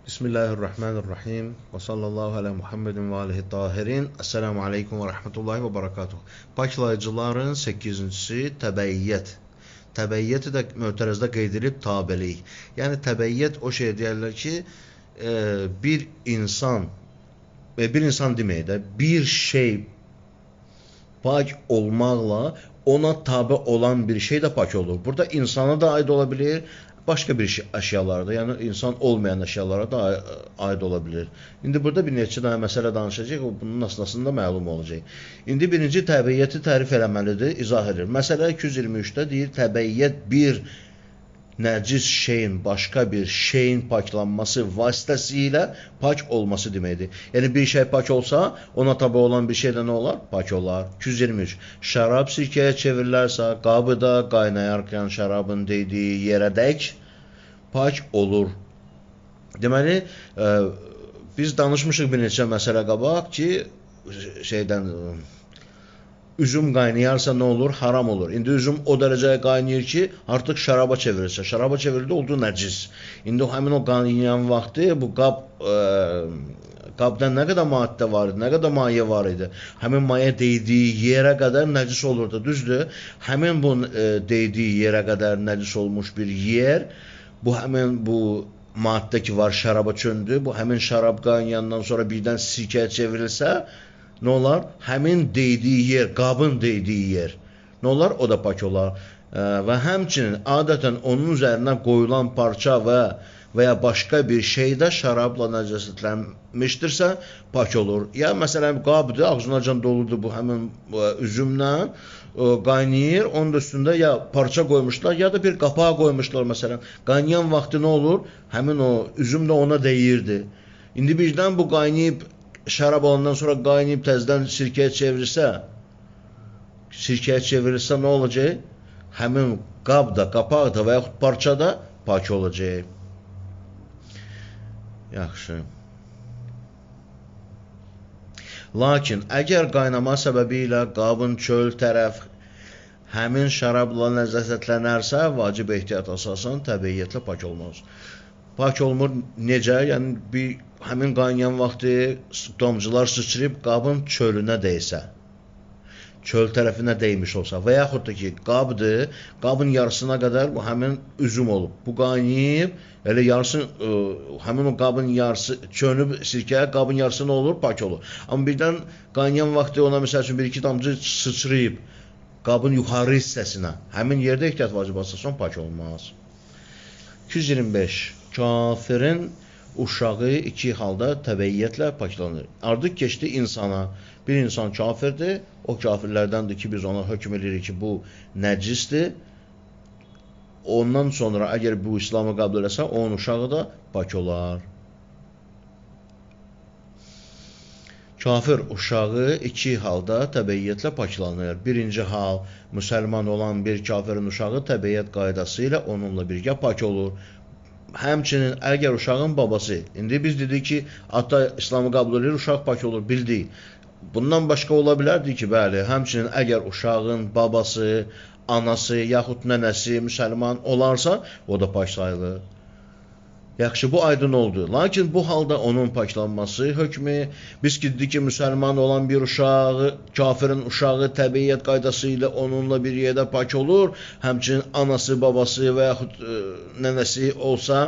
Bismillahirrahmanirrahim. Və sallallahu alə Muhammedin və alihi tahirin. Esselamu aleykum və rəhmətullahi və barakatuhu. Paklayıcıların 8-incisi təbəiyyət. Təbəiyyəti də mötərəzdə qeyd edilib tabelik. Yəni təbəiyyət o şey deyərlər ki, e, bir insan və bir insan demək də bir şey pak olmaqla ona tabe olan bir şey də pak olur. Burada insana da aid ola bilər, başqa bir şey, əşyalarda, yəni insan olmayan əşyalara da aid ola bilər. İndi burada bir neçə dənə məsələ danışacağıq, o bunun əsnasında məlum olacaq. İndi birinci təbəiyyəti tərif eləməlidir, izah edir. Məsələ 223-də deyir, təbəiyyət bir nəcis şeyin başqa bir şeyin paklanması vasitəsilə pak olması deməkdir. Yəni bir şey pak olsa, ona tabi olan bir şey də nə olar? Pak olar. 223. Şərab sirkəyə çevrilərsə, qabıda qaynayarkən şərabın dediyi yerədək pak olur. Deməli, ə, e, biz danışmışıq bir neçə məsələ qabaq ki, şeydən üzüm qaynayarsa nə olur? Haram olur. İndi üzüm o dərəcəyə qaynayır ki, artıq şəraba çevirirsə, şəraba çevirdi oldu nəcis. İndi həmin o qaynayan vaxtı bu qab ə, e, qabda nə qədər maddə var idi, nə qədər maye var idi. Həmin maye değdiyi yerə qədər nəcis olurdu, düzdür? Həmin bu ə, e, değdiyi yerə qədər nəcis olmuş bir yer bu həmin bu maddə ki var şəraba çöndü, bu həmin şərab qaynayandan sonra birdən sirkəyə çevrilsə, nə olar? Həmin deydiyi yer, qabın deydiyi yer nə olar? O da pak olar. Və həmçinin adətən onun üzərinə qoyulan parça və və ya başqa bir şey də şərabla nəcəsətlənmişdirsə, pak olur. Ya məsələn qabdır, ağzınacan doludur bu həmin ə, üzümlə, ə, qaynayır, onun üstündə ya parça qoymuşlar, ya da bir qapağı qoymuşlar məsələn. Qaynayan vaxtı nə olur? Həmin o üzüm də ona dəyirdi. İndi birdən bu qaynayıb şərab olandan sonra qaynayıb təzədən sirkəyə çevirirsə, sirkəyə çevirirsə nə olacaq? Həmin qab da, qapaq da və yaxud parça da pak olacaq. Yaxşı. Lakin əgər qaynama səbəbi ilə qabın çöl tərəf həmin şərabla ləzzətlənərsə, vacib ehtiyat əsasən təbiiyyətlə pak olmaz. Pak olmur necə? Yəni bir həmin qaynayan vaxtı damcılar sıçrayıb qabın çölünə dəysə, çöl tərəfinə dəymiş olsa və yaxud da ki, qabdır, qabın yarısına qədər bu həmin üzüm olub. Bu qaynayıb, elə yarısı ə, həmin o qabın yarısı çönüb sirkəyə, qabın yarısı nə olur? Pak olur. Amma birdən qaynayan vaxtı ona məsəl üçün bir iki damcı sıçrayıb qabın yuxarı hissəsinə, həmin yerdə ehtiyat vacib olsa, pak olmaz. 225. Kafirin uşağı iki halda təbəiyyətlə paklanır. Artıq keçdi insana. Bir insan kafirdir, o kafirlərdəndir ki, biz ona hökm edirik ki, bu nəcisdir. Ondan sonra əgər bu İslamı qəbul eləsə, onun uşağı da pak olar. Kafir uşağı iki halda təbəiyyətlə paklanır. Birinci hal, müsəlman olan bir kafirin uşağı təbəiyyət qaydası ilə onunla birgə pak olur həmçinin əgər uşağın babası, indi biz dedik ki, ata İslamı qəbul edir, uşaq pak olur, bildik. Bundan başqa ola bilərdi ki, bəli, həmçinin əgər uşağın babası, anası, yaxud nənəsi müsəlman olarsa, o da pak sayılır. Yaxşı, bu aydın oldu. Lakin bu halda onun paklanması hökmü, biz ki, dedik ki, müsəlman olan bir uşağı, kafirin uşağı təbiyyət qaydası ilə onunla bir yerdə pak olur, həmçinin anası, babası və yaxud ə, e, nənəsi olsa,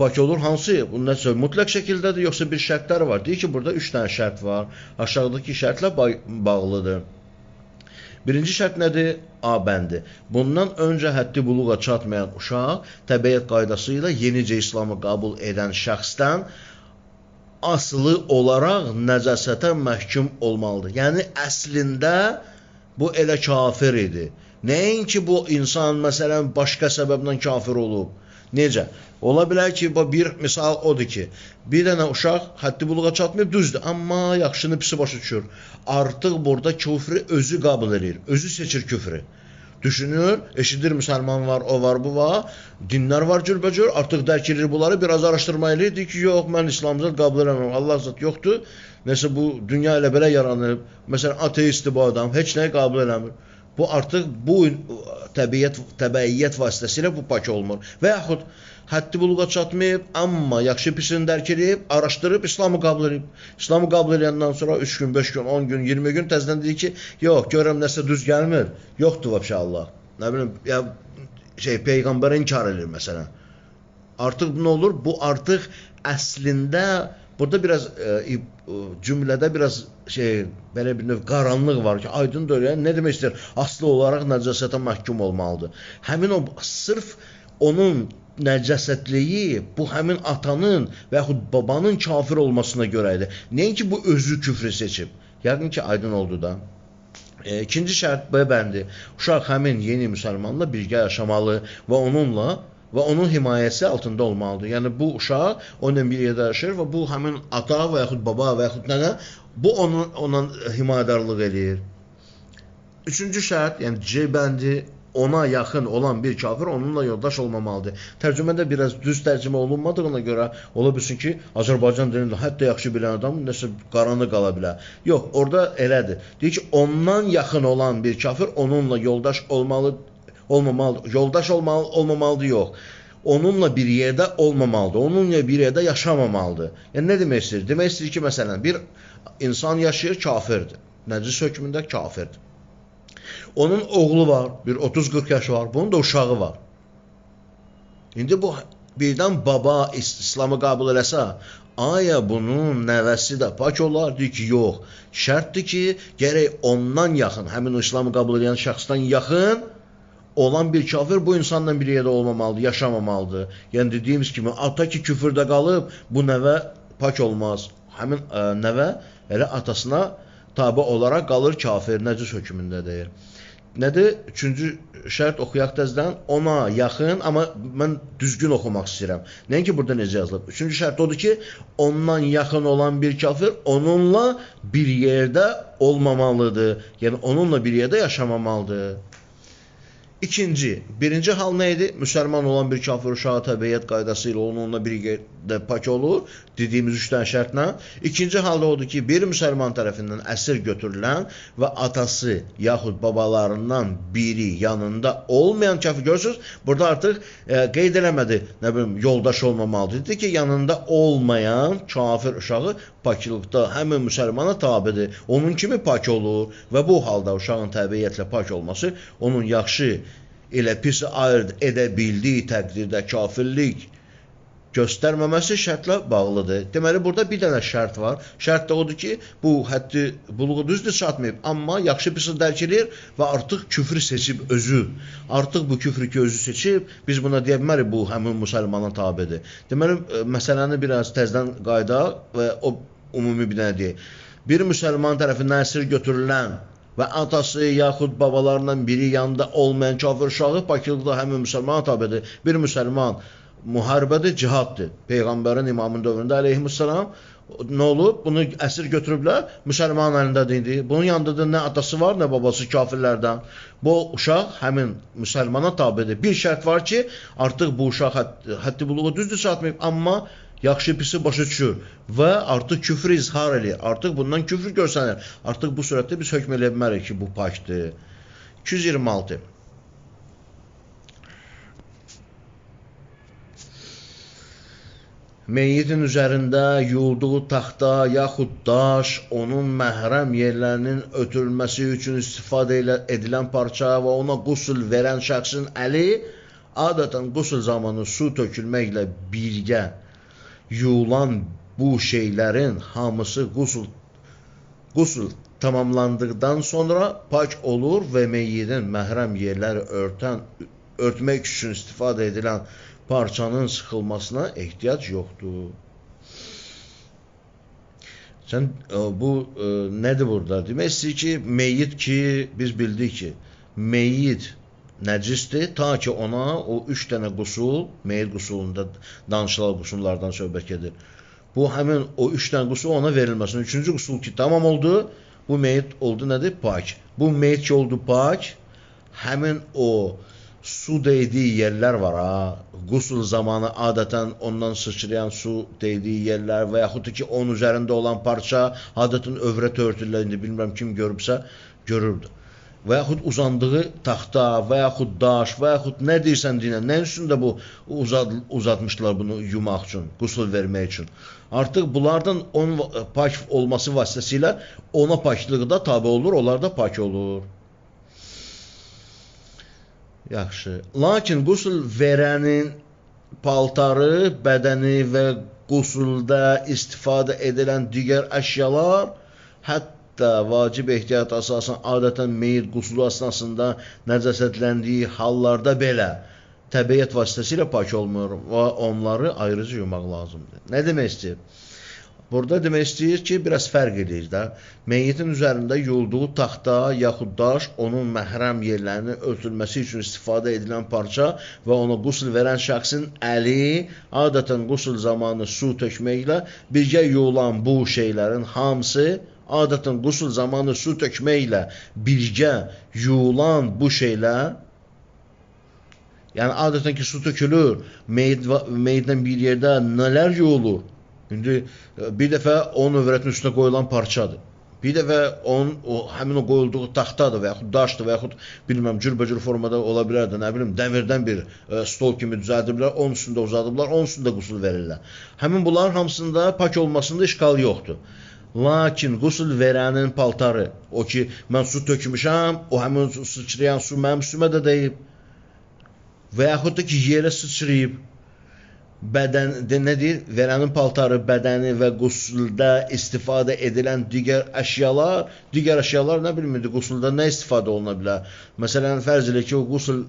pak olur. Hansı? Bu nəsə mütləq şəkildədir, yoxsa bir şərtlər var? Deyir ki, burada üç dənə şərt var. Aşağıdakı şərtlə bağlıdır. Birinci şərt nədir? A bəndi. Bundan öncə həddi buluğa çatmayan uşaq təbiət qaydası ilə yenicə İslamı qəbul edən şəxsdən asılı olaraq nəcəsətə məhkum olmalıdır. Yəni əslində bu elə kafir idi. Nəinki bu insan məsələn başqa səbəbdən kafir olub. Necə? Ola bilər ki, bir misal odur ki, bir dənə uşaq həddi buluğa çatmayıb, düzdür, amma yaxşını pisi başa düşür. Artıq burada küfrü özü qəbul edir, özü seçir küfrü. Düşünür, eşidir müsəlman var, o var, bu var, dinlər var cürbəcür, artıq dərk edir bunları, biraz araşdırma edir, deyir ki, yox, mən İslamcı qəbul eləmirəm, Allah zat yoxdur. Nəsə bu dünya elə belə yaranıb, məsələn, ateistdir bu adam, heç nəyi qəbul eləmir. Bu artıq bu təbiət təbəiyyət vasitəsilə bu pak olmur. Və yaxud həddi buluğa çatmayıb, amma yaxşı pisini dərk edib, araşdırıb İslamı qəbul edib. İslamı qəbul edəndən sonra 3 gün, 5 gün, 10 gün, 20 gün təzədən deyir ki, yox, görürəm nəsə düz gəlmir. Yoxdur vəbşə Allah. Nə bilim, ya şey peyğəmbərə inkar edir məsələn. Artıq nə olur? Bu artıq əslində burada biraz e, e, cümlədə biraz şey belə bir növ qaranlıq var ki, aydın deyil. Yəni nə demək istəyir? Aslı olaraq nəcasətə məhkum olmalıdır. Həmin o sırf onun nəcəsətliyi bu həmin atanın və yaxud babanın kafir olmasına görə idi. Nəinki bu özü küfrü seçib. Yəqin ki, aydın oldu da. E, ikinci şərt B bəndi. Uşaq həmin yeni müsəlmanla birgə yaşamalı və onunla və onun himayəsi altında olmalıdır. Yəni bu uşaq onunla bir yerdə yaşayır və bu həmin ata və yaxud baba və yaxud nənə bu onun ona himayədarlıq eləyir. Üçüncü şərt, yəni C bəndi ona yaxın olan bir kafir onunla yoldaş olmamalıdır. Tərcümədə biraz düz tərcümə olunmadığına görə ola bilsin ki, Azərbaycan dilində hətta yaxşı bilən adam nəsə qaranlıq qala bilər. Yox, orada elədir. Deyir ki, ondan yaxın olan bir kafir onunla yoldaş olmalı olmamalıdır. Yoldaş olmalı, olmamalıdır yox. Onunla bir yerdə olmamalıdır. Onunla bir yerdə yaşamamalıdır. Yəni nə demək istəyir? Demək istəyir ki, məsələn, bir insan yaşayır, kafirdir. Nəcis hökmündə kafirdir. Onun oğlu var, bir 30-40 yaşı var, bunun da uşağı var. İndi bu birdən baba İslamı qəbul eləsə, aya bunun nəvəsi də pak olar? Deyir ki, yox. Şərtdir ki, gərək ondan yaxın, həmin İslamı qəbul edən şəxsdən yaxın olan bir kafir bu insanla bir yerdə olmamalıdır, yaşamamalıdır. Yəni dediyimiz kimi ata ki küfürdə qalıb, bu nəvə pak olmaz. Həmin ə, e, nəvə elə atasına tabe olaraq qalır kafir, nəcis hökmündə deyir. Nədir? Üçüncü şərt oxuyaq təzdən. Ona yaxın, amma mən düzgün oxumaq istəyirəm. Nəinki burada necə yazılıb? Üçüncü şərt odur ki, ondan yaxın olan bir kafir onunla bir yerdə olmamalıdır. Yəni onunla bir yerdə yaşamamalıdır. İkinci, birinci hal nə idi? Müsəlman olan bir kafir uşağı təbiət qaydası ilə onunla birlikdə pak olur, dediyimiz üç dənə şərtlə. İkinci halda odur ki, bir müsəlman tərəfindən əsir götürülən və atası yaxud babalarından biri yanında olmayan kafir görürsünüz, burada artıq e, qeyd eləmədi, nə bilim, yoldaş olmamalıdır. Dedi ki, yanında olmayan kafir uşağı paklıqda həmin müsəlmana tabidir. Onun kimi pak olur və bu halda uşağın təbiyyətlə pak olması onun yaxşı elə pis ayırd edə bildiyi təqdirdə kafirlik göstərməməsi şərtlə bağlıdır. Deməli burada bir dənə şərt var. Şərt də odur ki, bu həddi buluğu düzdür çatmayıb, amma yaxşı pisi dərk edir və artıq küfrü seçib özü. Artıq bu küfrü ki özü seçib, biz buna deyə bilmərik bu həmin müsəlmana tabedir. Deməli e, məsələni biraz təzədən qaydaq və o ümumi bir dənə deyək. Bir müsəlman tərəfindən əsir götürülən və atası yaxud babalarından biri yanında olmayan kafir uşağı paklıqda həmin müsəlmana tabidir. Bir müsəlman müharibədir, cihaddır. Peyğəmbərin imamın dövründə əleyhissalam nə olub? Bunu əsir götürüblər, müsəlman əlindədir indi. Bunun yanında da nə atası var, nə babası kafirlərdən. Bu uşaq həmin müsəlmana tabidir. Bir şərt var ki, artıq bu uşaq hədd, həddi buluğu düzdür çatmayıb, amma yaxşı pisi başa düşür və artıq küfr izhar edir. Artıq bundan küfr görsənir. Artıq bu surətdə biz hökm eləyə bilmərik ki, bu pakdır. 226. Meyyitin üzərində yuyulduğu taxta yaxud daş, onun məhrəm yerlərinin ötürülməsi üçün istifadə edilən parça və ona qusul verən şəxsin əli adətən qusul zamanı su tökülməklə birgə yuyulan bu şeylərin hamısı qusul qusul tamamlandıqdan sonra pak olur və meyyidin məhrəm yerləri örtən örtmək üçün istifadə edilən parçanın sıxılmasına ehtiyac yoxdur. Sən e, bu e, nədir burada? Demək istəyir ki, meyyit ki, biz bildik ki, meyyit nəcisdir, ta ki ona o üç dənə qusul, meyil qusulunda danışılan qusullardan söhbət gedir. Bu həmin o üç dənə qusul ona verilməsin. Üçüncü qusul ki, tamam oldu, bu meyit oldu nədir? Pak. Bu meyit ki oldu pak, həmin o su değdiyi yerlər var ha. Qusul zamanı adətən ondan sıçrayan su değdiyi yerlər və yaxud da ki onun üzərində olan parça adətən övrət örtürlər. İndi bilmirəm kim görübsə görürdü. Və yaxud uzandığı taxta və yaxud daş və yaxud nə deyirsən dinə, nə üstündə bu uzad, uzatmışlar bunu yumaq üçün, qusul vermək üçün. Artıq bunlardan onun pak olması vasitəsilə ona paklığı da tabe olur, onlar da pak olur. Yaxşı. Lakin qusul verənin paltarı, bədəni və qusulda istifadə edilən digər əşyalar hətta Hətta vacib ehtiyat əsasən adətən meyit quslu əsnasında nəcəsətləndiyi hallarda belə təbiət vasitəsilə pak olmur və onları ayrıca yumaq lazımdır. Nə demək istəyir? Burada demək istəyir ki, biraz fərq edir də. Meyitin üzərində yuyulduğu taxta yaxud daş onun məhrəm yerlərini örtülməsi üçün istifadə edilən parça və ona qusl verən şəxsin əli adətən qusl zamanı su tökməklə birgə yuyulan bu şeylərin hamısı adətən qusul zamanı su tökməklə birgə yuyulan bu şeylər Yəni adətən ki su tökülür, meyid meyiddən bir yerdə nələr yuyulur? İndi e, bir dəfə onun övrətin üstünə qoyulan parçadır. Bir dəfə onun o həmin o qoyulduğu taxtadır və yaxud daşdır və yaxud bilmirəm cürbəcür formada ola bilər də, nə bilim dəmirdən bir ə, e, stol kimi düzəldiblər, onun üstündə uzadıblar, onun üstündə qusul verirlər. Həmin bunların hamısında pak olmasında işgal yoxdur. Lakin qusul verənin paltarı, o ki, mən su tökmüşəm, o həmin sıçrayan su mənim üstümə də deyib. Və yaxud da ki, yerə sıçrayıb. Bədən, nə deyir? Verənin paltarı, bədəni və qusulda istifadə edilən digər əşyalar, digər əşyalar nə bilmirdi, qusulda nə istifadə oluna bilər? Məsələn, fərz elə ki, o qusul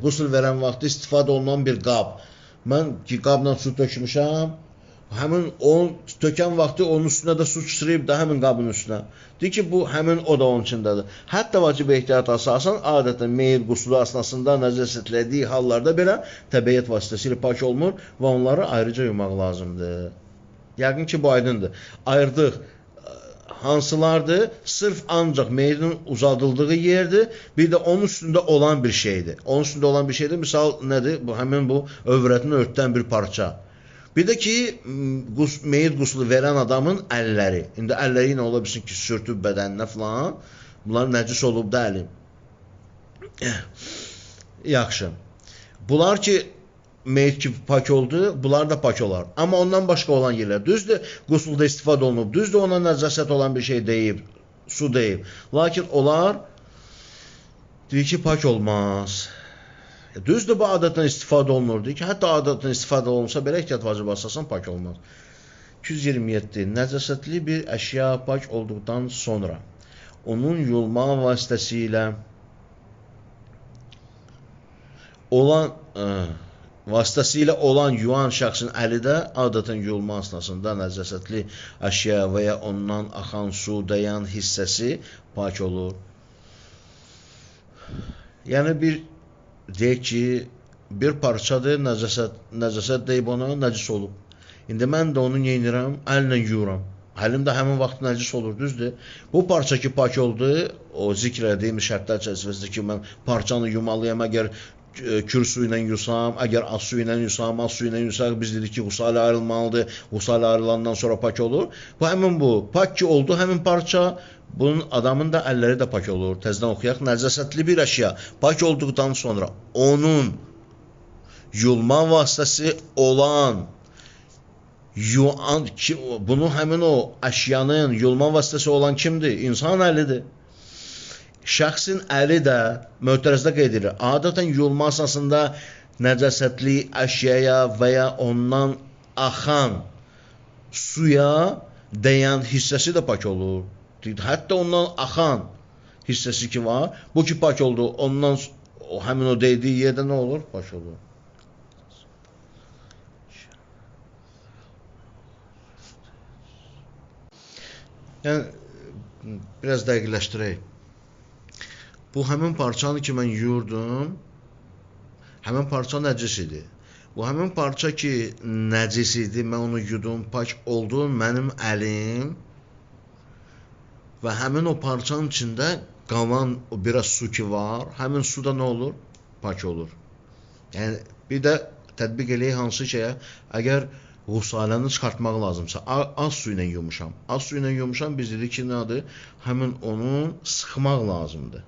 qusul verən vaxtı istifadə olunan bir qab. Mən ki, qabla su tökmüşəm, həmin onun tökən vaxtı onun üstünə də su sıçrayıb da həmin qabın üstünə. Deyir ki, bu həmin o da onun içindədir. Hətta vacib ehtiyat əsasən adətən meyil qusulu əsnasında nəzərətlədiyi hallarda belə təbiət vasitəsilə pak olmur və onları ayrıca yumaq lazımdır. Yəqin ki, bu aydındır. Ayırdıq hansılardır? Sırf ancaq meyidin uzadıldığı yerdir. Bir də onun üstündə olan bir şeydir. Onun üstündə olan bir şeydir. Misal nədir? Bu həmin bu övrətini örtdən bir parça. Bir də ki, qus, meyit quslu verən adamın əlləri. İndi əlləri ilə ola bilsin ki, sürtüb bədəninə falan. Bunlar nəcis olub da əlim. Yaxşı. Bunlar ki, meyit ki pak oldu, bunlar da pak olar. Amma ondan başqa olan yerlər, düzdür, qusulda istifadə olunub, düzdür, ona nəcəsət olan bir şey deyib, su deyib. Lakin onlar deyir ki, pak olmaz. Düzdür, bu adətən istifadə olunurdu ki, hətta adətən istifadə olunsa belə ehtiyat vacib əsasən pak olmaz. 227. Nəcəsətli bir əşya pak olduqdan sonra onun yulma vasitəsilə olan ə, vasitəsilə olan yuan şəxsin əli də adətən yulma əsnasında nəcəsətli əşya və ya ondan axan su dayan hissəsi pak olur. Yəni bir deyək ki, bir parçadır, nəcəsət, nəcəsət deyib ona, nəcis olub. İndi mən də onu yeynirəm, əllə yuyuram. Əlim də həmin vaxt nəcis olur, düzdür? Bu parça ki, pak oldu, o zikr edeyim şərtlər çərçivəsində ki, mən parçanı yumalıyam, əgər e, kür suyu ilə yusam, əgər az suyu ilə yusam, az suyu ilə yusaq, biz dedik ki, qusal ayrılmalıdır, qusal ayrılandan sonra pak olur. Bu həmin bu, pak ki oldu, həmin parça Bunun adamın da əlləri də pak olur. Təzədən oxuyaq. Nəcəsətli bir əşya pak olduqdan sonra onun yulma vasitəsi olan yuan ki, bunu həmin o əşyanın yulma vasitəsi olan kimdir? İnsan əlidir. Şəxsin əli də möhtərəzdə qeyd edilir. Adətən yulma əsasında nəcəsətli əşyaya və ya ondan axan suya dəyən hissəsi də pak olur. Hətta ondan axan hissəsi ki var. Bu ki pak oldu. Ondan o, həmin o deydiyi yerdə nə olur? Pak olur. Yəni biraz dəqiqləşdirək. Bu həmin parçanı ki mən yuyurdum, həmin parça nəcis idi. Bu həmin parça ki nəcis idi, mən onu yudum, pak oldu, mənim əlim və həmin o parçanın içində qalan o biraz su ki var, həmin suda nə olur? Pak olur. Yəni bir də tətbiq eləyək hansı şeyə? Əgər Qusaləni çıxartmaq lazımsa az su ilə yumuşam. Az su ilə yumuşam biz dedik ki, nədir? Həmin onu sıxmaq lazımdır.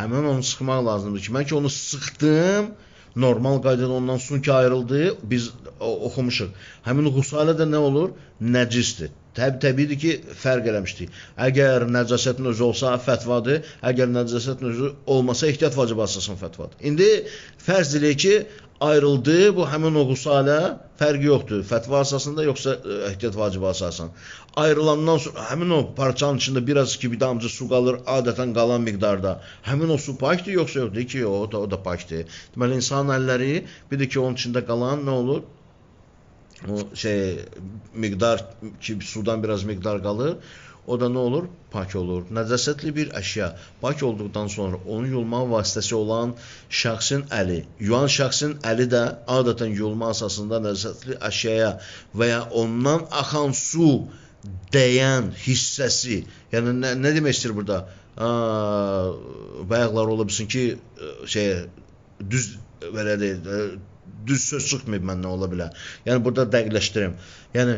Həmin onu sıxmaq lazımdır ki, mən ki onu sıxdım, normal qaydada ondan su ki ayrıldı, biz oxumuşuq. Həmin qusalə də nə olur? Nəcisdir. Təbii təbiidir ki, fərq eləmişdik. Əgər nəcasətin özü olsa fətvadır, əgər nəcasətin özü olmasa ehtiyat vacib əsasın fətvadır. İndi fərz eləyək ki, ayrıldı, bu həmin o qusalə fərqi yoxdur. Fətva əsasında yoxsa e, ehtiyat vacibi əsasən. Ayrılandan sonra həmin o parçanın içində biraz ki bir damcı su qalır, adətən qalan miqdarda. Həmin o su pakdır yoxsa yoxdur ki, o da o da pakdır. Deməli insan əlləri bir də ki onun içində qalan nə olur? O şey miqdar ki sudan biraz miqdar qalır. O da nə olur? Pak olur. Nəcasətli bir əşya pak olduqdan sonra onun yuyulma vasitəsi olan şəxsin əli, yuyan şəxsin əli də adətən yuyulma əsasında nəcasətli əşyaya və ya ondan axan su dəyən hissəsi, yəni nə, nə demək istəyir burada? Bayaqlar ola bilsin ki, şey düz belə deyil, düz söz çıxmayıb məndən ola bilər. Yəni burada dəqiqləşdirim. Yəni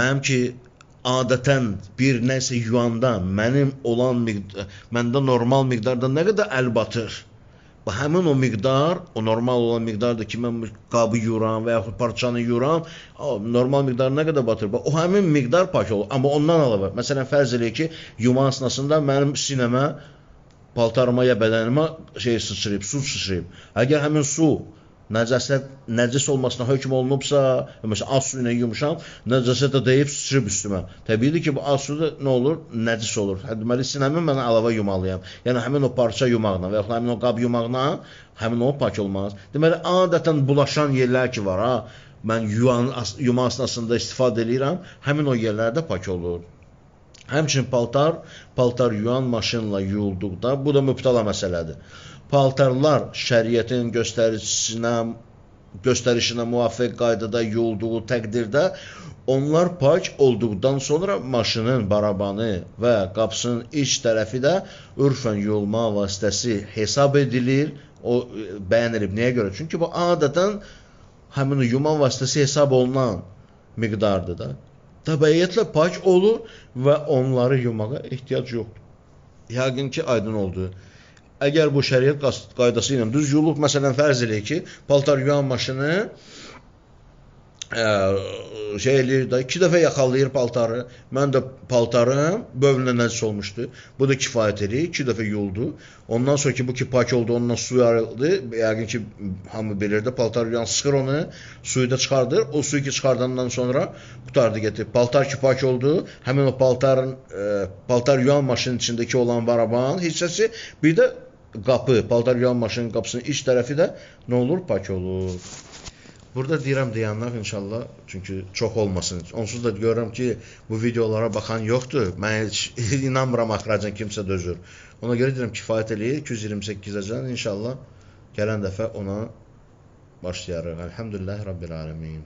mənim ki adətən bir nəsə yuyanda mənim olan miqdar, məndə normal miqdarda nə qədər əl batır? Bu həmin o miqdar, o normal olan miqdardır ki, mən qabı yuram və yaxud parçanı yuram, normal miqdar nə qədər batır? O həmin miqdar pak olur. Amma ondan əlavə, məsələn fərz eləyək ki, yuma əsnasında mənim sinəmə, paltarıma ya bədənimə şey sıçrayıb, su sıçrayıb. Əgər həmin su nəcəsət nəcis olmasına hökm olunubsa, məsələn az su ilə yumuşam, nəcəsət də deyib sıçrıb üstümə. Təbiidir ki, bu az su da nə olur? Nəcis olur. Hə, deməli sinəmi mən əlavə yumalıyam. Yəni həmin o parça yumaqla və yaxud həmin o qab yumaqla həmin o pak olmaz. Deməli adətən bulaşan yerlər ki var ha, mən yuyan yuma əsnasında istifadə edirəm, həmin o yerlərdə pak olur. Həmçinin paltar, paltar yuyan maşınla yuyulduqda, bu da mübtəla məsələdir paltarlar şəriətin göstərisinə göstərişinə müvafiq qaydada yuyulduğu təqdirdə onlar pak olduqdan sonra maşının barabanı və qapısının iç tərəfi də ürfən yuyulma vasitəsi hesab edilir. O bəyan edib nəyə görə? Çünki bu adətən həmin yuma vasitəsi hesab olunan miqdardır da. Təbiəyyətlə pak olur və onları yumağa ehtiyac yoxdur. Yəqin ki, aydın oldu. Əgər bu şəriət qaydası ilə düz yuyulub, məsələn, fərz eləyək ki, paltar yuyan maşını ə, şey eləyir də, iki dəfə yaxalayır paltarı. Mən də paltarım bövlünə nəcis olmuşdu. Bu da kifayət edir. İki dəfə yuyuldu. Ondan sonra ki, bu ki pak oldu, ondan su yarıldı. Yəqin ki, hamı bilir də, paltar yuyan sıxır onu, suyu da çıxardır. O suyu ki çıxardandan sonra qutardı getir. Paltar ki pak oldu, həmin o paltarın ə, paltar yuyan maşının içindəki olan baraban hissəsi bir də qapı, paltar yuyan maşının qapısının iç tərəfi də nə olur? Pak olur. Burada deyirəm deyənlər inşallah, çünki çox olmasın. Onsuz da görürəm ki, bu videolara baxan yoxdur. Mən heç inanmıram axıracan kimsə dözür. Ona görə deyirəm kifayət eləyir. 228-əcən inşallah gələn dəfə ona başlayarıq. Elhamdülillah Rabbil Alemin.